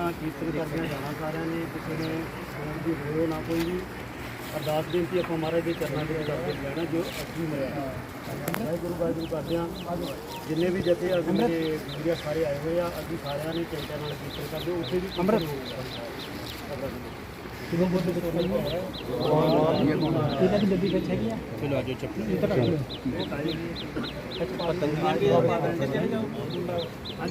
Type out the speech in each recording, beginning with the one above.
ਨਾਲ ਕੀਰਤਨ ਕਰਦਿਆਂ ਜਾਣਾ ਸਾਰਿਆਂ ਨੇ ਕਿਸੇ ਨੇ ਸੋਚ ਦੀ ਰੋਇਓ ਨਾ ਕੋਈ ਵੀ ਅਰਦਾਸ ਬੇਨਤੀ ਆਪਾਂ ਮਹਾਰਾਜ ਦੇ ਚਰਨਾਂ ਦੇ ਵਿੱਚ ਕਰਦੇ ਲੈਣਾ ਜੋ ਅਸਲੀ ਮਰਿਆਦਾ ਵਾਹਿਗੁਰੂ ਵਾਹਿਗੁਰੂ ਕਰਦੇ ਹਾਂ। ਜਿੰਨੇ ਵੀ ਜਥੇ ਅੱਜ ਮੇਰੇ ਵੀਡੀਓ ਸਾਰੇ ਆਏ ਹੋਏ ਆ ਅਸੀਂ ਸਾਰਿਆਂ ਨੇ ਚਿੰਤਿਆ ਨਾਲ ਕੀਰਤਨ ਕਰਦੇ ਉੱਥੇ ਵੀ ਅੰਮ੍ਰਿਤ। ਚਲੋ ਆਜੋ ਚੱਪਲ ਅੱਗੇ ਨੂੰ ਟੇਕ ਲੋ ਮੱਥਾ ਅੱਗੇ ਨੂੰ ਆਜੋ ਭਾਈ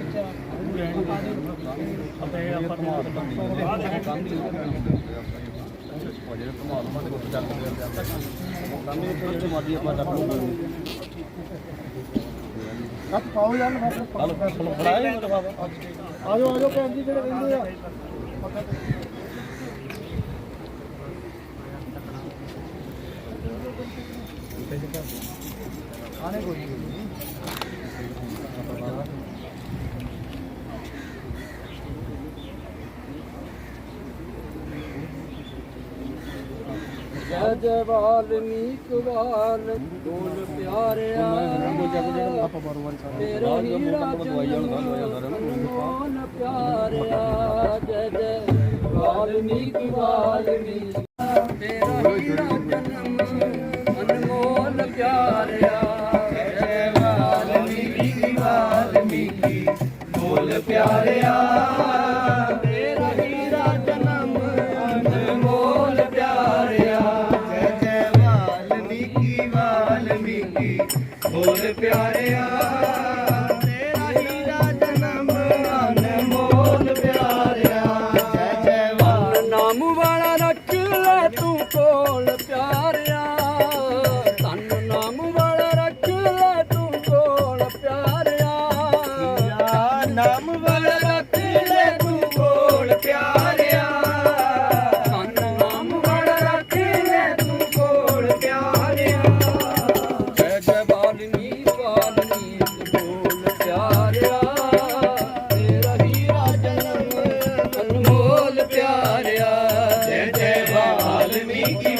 ਅੱਛਾ ਦੋ ਆ ਪੈਸੇ ਲਵਾ ਜਿਹੜੇ ਨੇੜੇ ਪਏ ਆ ਨਾ ਉਹ ਵੀ ਲੈ ਆਓ ਨਾਲ ਕੱਟ ਪਾਓ ਯਾਰ ਫੜਾਏ ਆਜੋ ਆਜੋ ਭੈਣ ਜੀ, ਜਿਹੜੇ ਰਹਿੰਦੇ ਆ। ਆਣੇ ਕੋਈ ਜੈ। ਜੈ ਵਾਲਮੀਕ ਵਾਲ ਦੋਲ ਪਿਆਰਿਆ। ਤੇਰਾ ਹੀਰਾ ਜਨਮ ਅਨਮੋਲ ਪਿਆਰਿਆ। ਜੈ ਜੈ ਵਾਲਮੀਕ ਵਾਲਮੀਕ। ਤੇਰਾ ਹੀਰਾ ਜਨਮ God.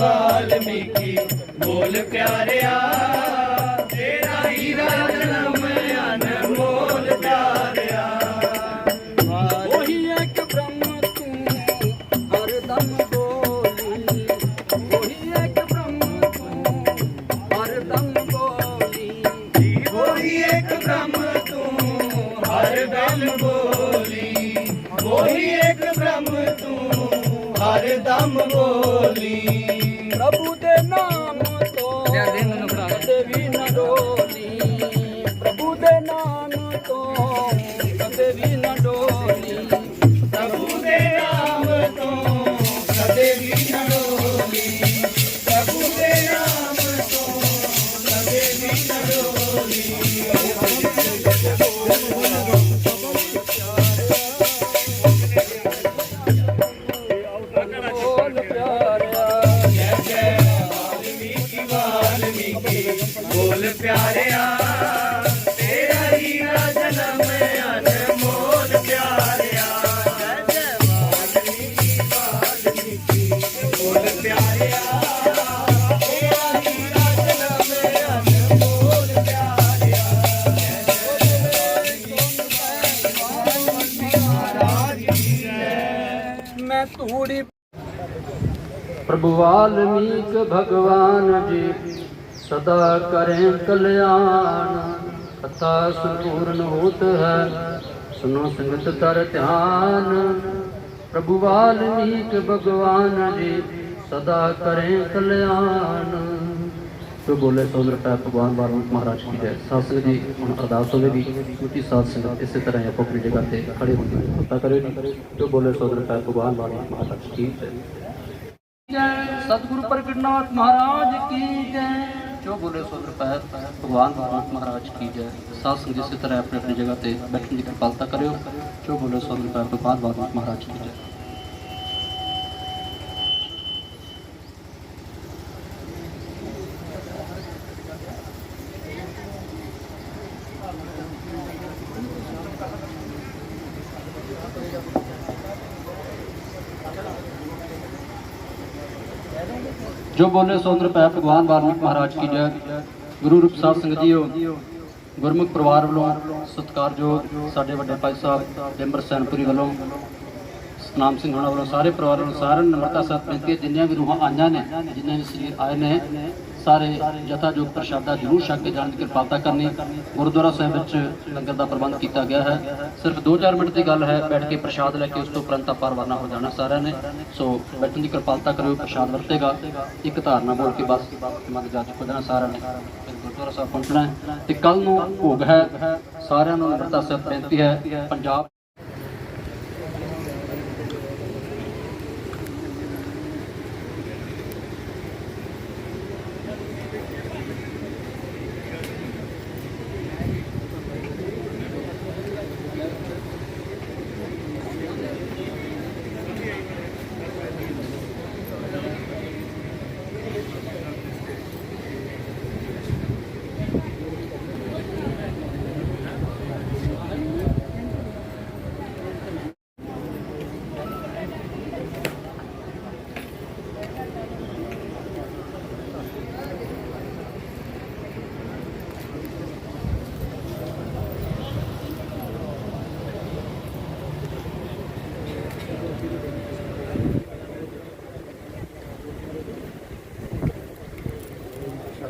ਵਾਲਮੀਕੀ ਵਾਲਮੀਕੀ ਬੋਲ ਪਿਆਰਿਆ। ਪ੍ਰਭੂ ਵਾਲਮੀਕ ਭਗਵਾਨ ਜੀ ਸਦਾ ਕਰੇ ਕਲਿਆਣ। ਕਥਾ ਸੰਪੂਰਨ ਹੋਤ ਹੈ, ਸੁਨੋ ਸੰਗਤ ਤਰ ਧਿਆਨ। ਪ੍ਰਭੂ ਵਾਲਮੀਕ ਭਗਵਾਨ ਜੀ, ਸਦਾ ਕਰੇ ਕਲਿਆਣ। ਤੋ ਬੋਲੇ ਸੋਦਰ ਸਾਹਿਬ, ਭਗਵਾਨ ਵਾਲਮੀਕ ਮਹਾਰਾਜ ਕੀ ਜੈ ਸਾਧ ਸੰਗਤ ਜੀ ਹੁਣ ਅਰਦਾਸ ਹੋਵੇਗੀ ਕਿਉਂਕਿ ਸਾਧ ਸੰਗਤ ਇਸੇ ਤਰ੍ਹਾਂ ਹੀ ਆਪੋ ਆਪਣੀ ਜਗ੍ਹਾ ਤੇ ਖੜੇ ਹੁੰਦੇ ਪਤਾ ਕਰਿਓ ਜੀ ਤੋ ਬੋਲੇ ਸੋਦਰ ਸਾਹਿਬ, ਭਗਵਾਨ ਵਾਲਮੀਕ ਮਹਾਰਾਜ ਕੀ ਜੈ ਜੈ। ਸਤਿਗੁਰੂ ਪ੍ਰਗਟਨਾਥ ਮਹਾਰਾਜ ਕੀ ਜੈ। ਜੋ ਬੋਲੇ ਸੋ ਰੁਪੈ ਭਗਵਾਨ ਭਗਵਾਨ ਮਹਾਰਾਜ ਕੀ ਜੈ। ਸਾਧ ਸੰਗਤ ਇਸੇ ਤਰ੍ਹਾਂ ਆਪਣੀ ਆਪਣੀ ਜਗ੍ਹਾ ਤੇ ਬੈਠਣ ਦੀ ਕਿਰਪਾਲਤਾ ਕਰਿਓ। ਜੋ ਬੋਲੇ ਸੋ ਰੁਪੈ ਭਗਵਾਨ ਭਗਵਾਨ ਮਹਾਰਾਜ ਕੀ ਜੈ। ਜੋ ਬੋਲੇ ਸੋ ਪੈ, ਭਗਵਾਨ ਵਾਲਮੀਕ ਮਹਾਰਾਜ ਕੀ ਜੈ। ਗੁਰੂ ਰੂਪ ਸਾਧ ਸੰਗਤ ਜੀਓ ਗੁਰਮੁਖ ਪਰਿਵਾਰ ਵੱਲੋਂ ਸਤਿਕਾਰਯੋਗ ਸਾਡੇ ਵੱਡੇ ਭਾਈ ਸਾਹਿਬ ਡਿੰਬਰ ਸੈਨਪੁਰੀ ਵੱਲੋਂ ਸਤਨਾਮ ਸਿੰਘ ਹੋਣਾ ਵੱਲੋਂ, ਸਾਰੇ ਪਰਿਵਾਰ ਵੱਲੋਂ ਸਾਰਿਆਂ ਨੂੰ ਨਮਰਤਾ ਸਤਿ ਬੇਨਤੀ ਜਿੰਨੀਆਂ ਵੀ ਰੂਹਾਂ ਆਈਆਂ ਨੇ, ਜਿੰਨੇ ਵੀ ਸਰੀਰ ਆਏ ਨੇ ਸਾਰੇ ਯਥਾਯੋਗ ਪ੍ਰਸ਼ਾਦਾ ਜ਼ਰੂਰ ਛਕ ਕੇ ਜਾਣ ਦੀ ਕਿਰਪਾਲਤਾ ਕਰਨੀ। ਗੁਰਦੁਆਰਾ ਸਾਹਿਬ ਵਿੱਚ ਲੰਗਰ ਦਾ ਪ੍ਰਬੰਧ ਕੀਤਾ ਗਿਆ ਹੈ। ਸਿਰਫ 2-4 ਮਿੰਟ ਦੀ ਗੱਲ ਹੈ। ਬੈਠ ਕੇ ਪ੍ਰਸ਼ਾਦ ਲੈ ਕੇ ਉਸ ਤੋਂ ਉਪਰੰਤ ਆਪਾਂ ਰਵਾਨਾ ਹੋ ਜਾਣਾ ਸਾਰਿਆਂ ਨੇ। ਸੋ ਬੈਠਣ ਦੀ ਕਿਰਪਾਲਤਾ ਕਰਿਓ, ਪ੍ਰਸ਼ਾਦ ਵਰਤੇਗਾ। ਇੱਕ ਧਾਰਨਾ ਬੋਲ ਕੇ ਬਸ ਮੰਗ ਜਾ ਚੁੱਕੋ ਜਾਣਾ ਸਾਰਿਆਂ ਨੇ। ਗੁਰਦੁਆਰਾ ਸਾਹਿਬ ਪਹੁੰਚਣਾ ਹੈ। ਤੇ ਕੱਲ ਨੂੰ ਭੋਗ ਹੈ। ਸਾਰਿਆਂ ਨੂੰ ਨਮਰਤਾ ਸਾਹਿਬ ਬੇਨਤੀ ਹੈ। ਪੰਜਾਬ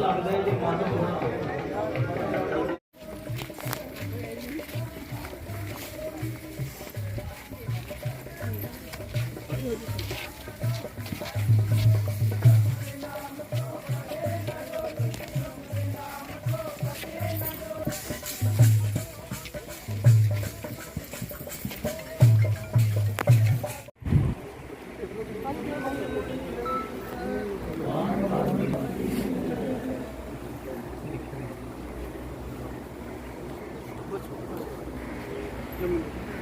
ਲੱਗਦਾ ਜੇ ਮਨ 그렇죠. 그렇죠.